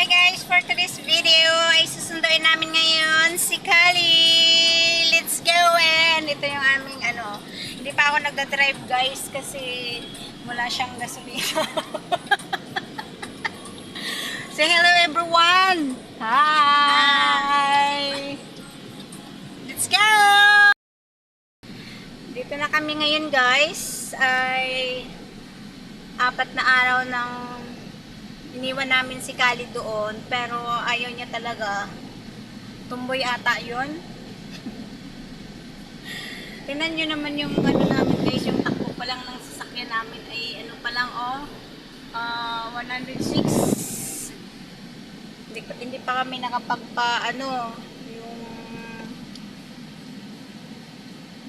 Hi guys, for today's video ay susunduin namin ngayon si Kali. Let's go and ito yung aming ano, hindi pa ako nagda-drive guys kasi wala siyang gasolina. Say hello everyone! Hi! Let's go! Dito na kami ngayon guys ay apat na araw ng iniwan namin si Kali doon pero ayaw niya talaga. Tumboy ata yun. Tinan nyo naman yung ano namin guys yung takbo pa lang ng sasakyan namin ay ano pa lang oh ah, 106 hindi, hindi pa kami nakapagpa ano yung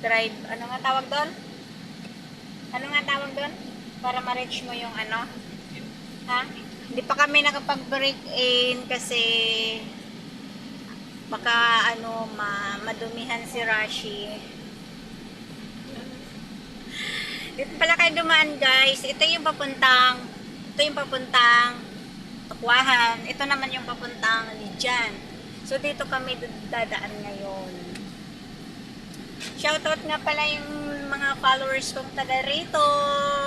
drive ano nga tawag doon? Ano nga tawag doon? Para ma-reach mo yung ano? Ha hindi pa kami nakapag-break in kasi baka ano ma madumihan si Rashi. Dito pala kayo dumaan guys. Ito yung papuntang ito yung papuntang Tukwahan. Ito naman yung papuntang Lijan. So dito kami dadaan ngayon. Shoutout nga pala yung mga followers kong taga rito.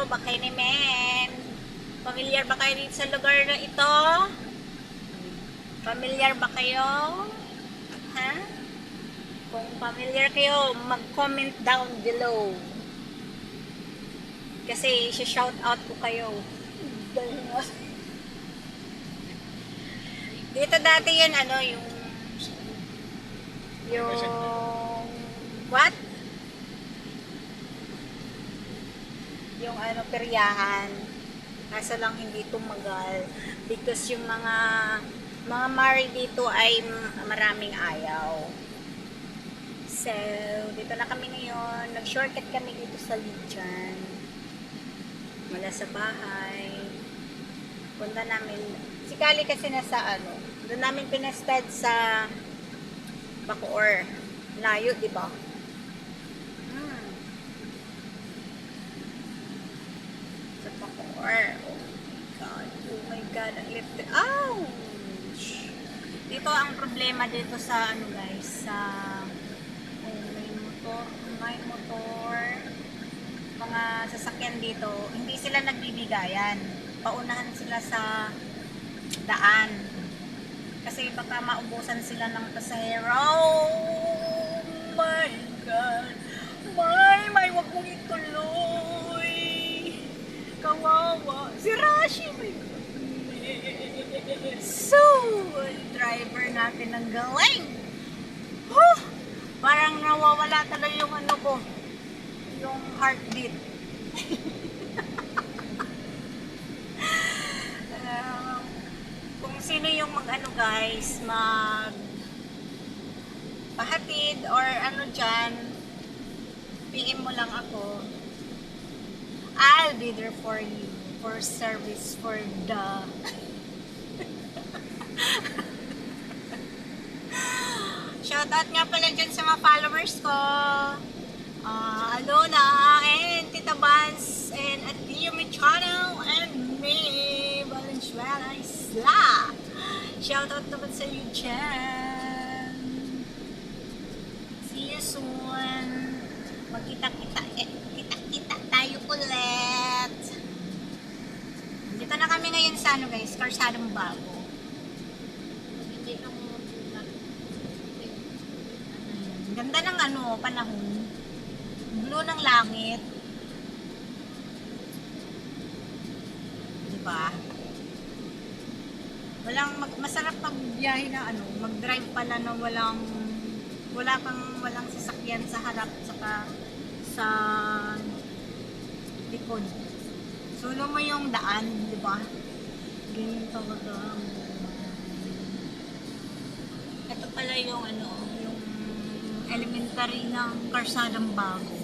Bakay ni Men. Familiar ba kayo dito sa lugar na ito? Familiar ba kayo? Ha? Kung familiar kayo, mag-comment down below. Kasi shout out ko kayo. Dito dati yan ano, yung yung what? Yung ano, peryahan. Kaso lang hindi tumagal because yung mga mga mari dito ay maraming ayaw. So, dito na kami ngayon. Nag-shortcut kami dito sa Lijan. Mula sa bahay. Punta namin. Si Kali kasi nasa ano. Doon namin pinastad sa Bacoor. Layo, di ba? Hmm. Sa Bacoor. Oh my God. Oh my God. Ang lift. Ouch! Dito ang problema dito sa ano guys, sa kung may motor, may motor, mga sasakyan dito, hindi sila nagbibigayan. Paunahan sila sa daan. Kasi baka maubusan sila ng pasahero. Oh my God! May, may, wag mong ituloy. Kawawa. Si Rashi, may So, driver natin ng galing. Huh! Parang nawawala talaga yung ano ko. Yung heartbeat. Um, kung sino yung mag ano guys, mag pahatid or ano dyan, PM mo lang ako. I'll be there for you for service for the Shoutout nga pala dyan sa mga followers ko. Ah, Alona and Tita Vance and Adia Machado and me, Valenzuela Isla. Shoutout naman sa iyo dyan. See you soon. Magkita-kita, eh, kita-kita tayo ulit. Dito na kami ngayon sa ano guys, Karsadong Bago. Ang Ganda ng ano, panahon. Blue ng langit. Diba? Walang mag, masarap magbiyahe na ano, mag-drive pala na walang wala kang walang sasakyan sa harap saka sa likod. Solo mo yung daan, di ba? Ganyan talaga. ang ito pala yung ano, yung elementary ng Karsadang Bago.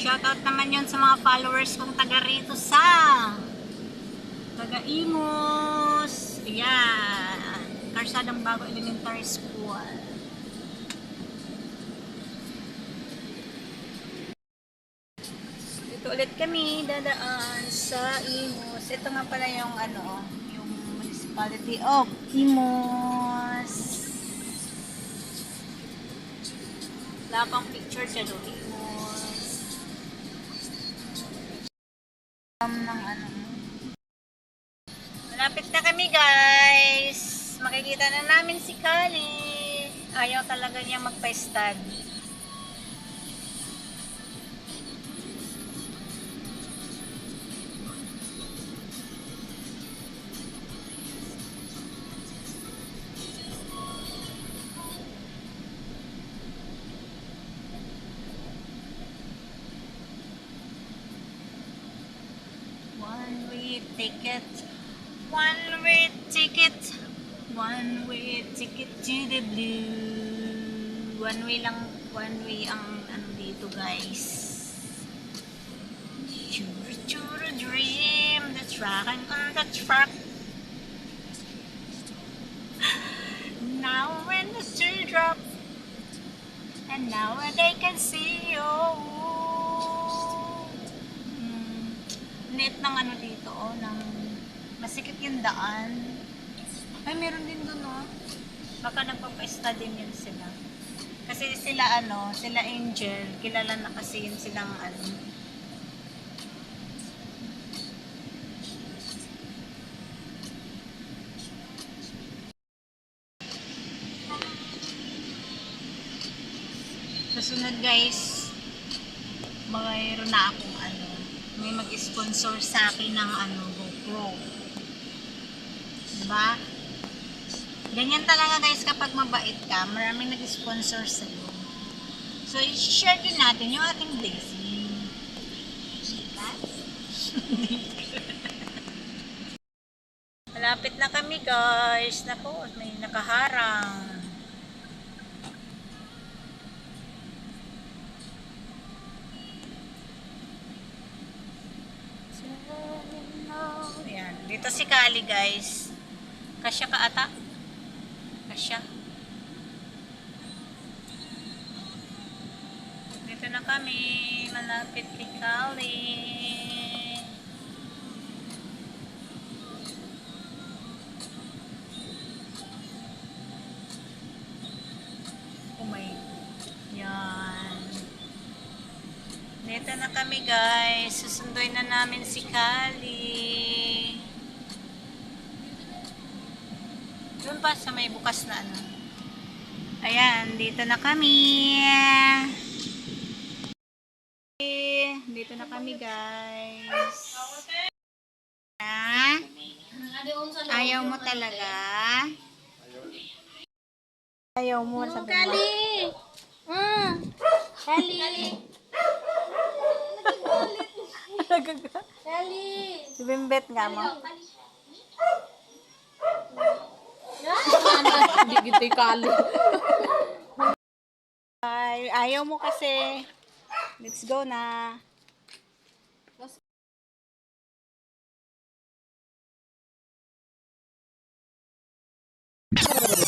Shoutout naman yun sa mga followers kong taga rito sa taga Imos. Ayan. Karsadang Bago Elementary School. Dito ulit kami dadaan sa Imos. Ito nga pala yung ano, yung municipal Quality of Imos. Wala pang picture siya doon. Imos. Um, ng ano. Malapit na kami guys. Makikita na namin si Kali. Ayaw talaga niya magpa-stud. Ticket. One way ticket. One way ticket to the blue. One way lang, one way ang ano dito guys. Chura chura dream, the track on the track. Now when the teardrop and now they can see you. Net ng ano dito, oh, ng masikip yung daan. Ay, meron din doon, oh. Baka nagpapa-esta din yun sila. Kasi sila, ano, sila Angel, kilala na kasi yun silang, ano, Susunod guys, mayroon na ano, may mag-sponsor sa akin ng ano, GoPro. Diba? Ganyan talaga guys kapag mabait ka, maraming nag-sponsor sa'yo. So, i-share din natin yung ating blessing. Diba? Malapit na kami guys. Naku, may nakaharang. Ayan. Dito si Kali, guys. Kasya ka ata? Kasya. Dito na kami. Malapit kay Kali. Oh my. Yan. Dito na kami guys. Susunduin na namin si Kali. Pa sa may bukas na ano. Ayan, dito na kami. Dito na kami guys. Ha? Ayaw mo talaga? Ayaw mo sabi mo. Kali! Mm. Kali! Kali! Bimbet nga mo. Hindi kita kalo. Ay, ayaw mo kasi. Let's go na. Let's go.